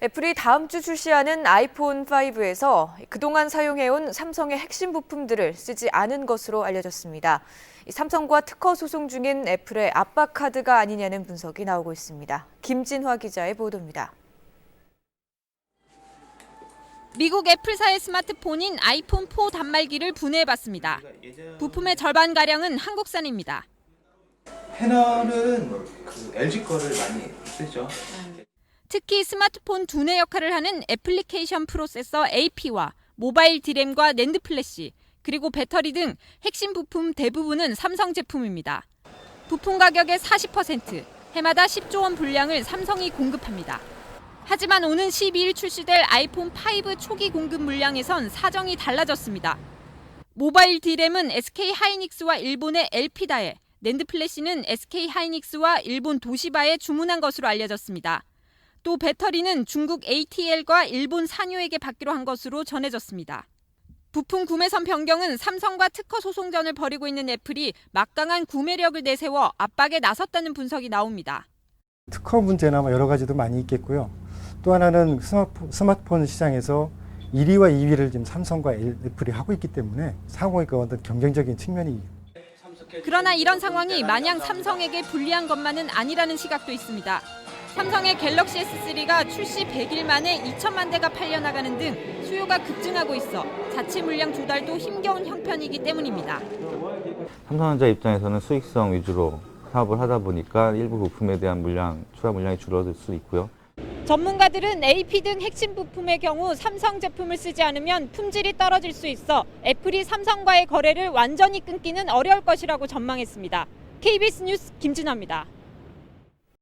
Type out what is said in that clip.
애플이 다음 주 출시하는 아이폰 5에서 그동안 사용해온 삼성의 핵심 부품들을 쓰지 않은 것으로 알려졌습니다. 이 삼성과 특허 소송 중인 애플의 압박 카드가 아니냐는 분석이 나오고 있습니다. 김진화 기자의 보도입니다. 미국 애플사의 스마트폰인 아이폰 4 단말기를 분해해봤습니다. 부품의 절반 가량은 한국산입니다. 패널은 그 LG 거를 많이 쓰죠. 특히 스마트폰 두뇌 역할을 하는 애플리케이션 프로세서 AP와 모바일 디램과 낸드 플래시, 그리고 배터리 등 핵심 부품 대부분은 삼성 제품입니다. 부품 가격의 40%, 해마다 10조 원 분량을 삼성이 공급합니다. 하지만 오는 12일 출시될 아이폰 5 초기 공급 물량에선 사정이 달라졌습니다. 모바일 디램은 SK 하이닉스와 일본의 엘피다에, 낸드 플래시는 SK 하이닉스와 일본 도시바에 주문한 것으로 알려졌습니다. 또 배터리는 중국 ATL과 일본 산요에게 받기로 한 것으로 전해졌습니다. 부품 구매선 변경은 삼성과 특허 소송전을 벌이고 있는 애플이 막강한 구매력을 내세워 압박에 나섰다는 분석이 나옵니다. 특허 문제나 뭐 여러 가지도 많이 있겠고요. 또 하나는 스마트폰, 스마트폰 시장에서 1위와 2위를 지금 삼성과 애플이 하고 있기 때문에 상호의 그 어떤 경쟁적인 측면이 그러나 이런 상황이 마냥 삼성에게 불리한 것만은 아니라는 시각도 있습니다. 삼성의 갤럭시 S3가 출시 100일 만에 2천만 대가 팔려나가는 등 수요가 급증하고 있어 자체 물량 조달도 힘겨운 형편이기 때문입니다. 삼성전자 입장에서는 수익성 위주로 사업을 하다 보니까 일부 부품에 대한 물량, 추가 물량이 줄어들 수 있고요. 전문가들은 AP 등 핵심 부품의 경우 삼성 제품을 쓰지 않으면 품질이 떨어질 수 있어 애플이 삼성과의 거래를 완전히 끊기는 어려울 것이라고 전망했습니다. KBS 뉴스 김진아입니다.